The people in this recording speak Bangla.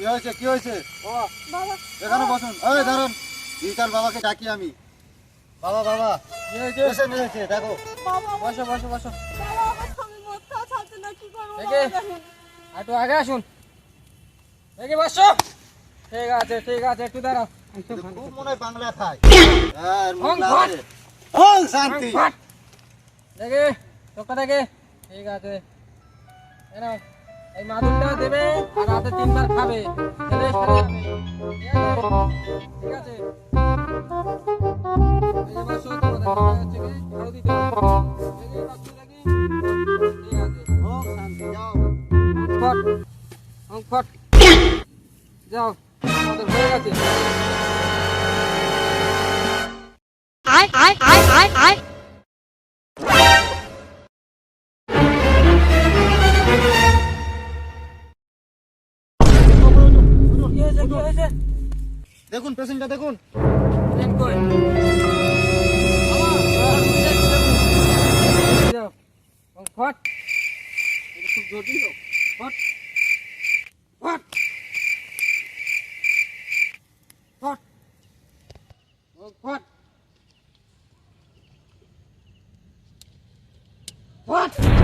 কি হয়েছে? কি হয়েছে? এখানে বসুন। এই ধরুন বিকাল বাবাকে ডাকি আমি। বাবা বাবা। কি হয়েছে? পেশেন্ট এসেছে দেখো। বসো বসো বসো। একটু আগে আসুন। দেখে বসো। ঠিক আছে ঠিক আছে একটু দাঁড়াও। খুব মনে হয় বাংলা খায়। শান্তি। দেখে চোখটা দেখে। ঠিক আছে। এই মাদুরটা দেবে আর রাতে তিনবার খাবে। খেলে সেরে যাবে ঠিক আছে? ঠিক আছে এই যে বসো, তোমাদের দেখা যাচ্ছে কি? কি হয়েছে কি হয়েছে দেখুন পেশেন্টটা দেখুন পেশেন্ট কই ফট খুব জটিল ফট ফট ফট ফট What?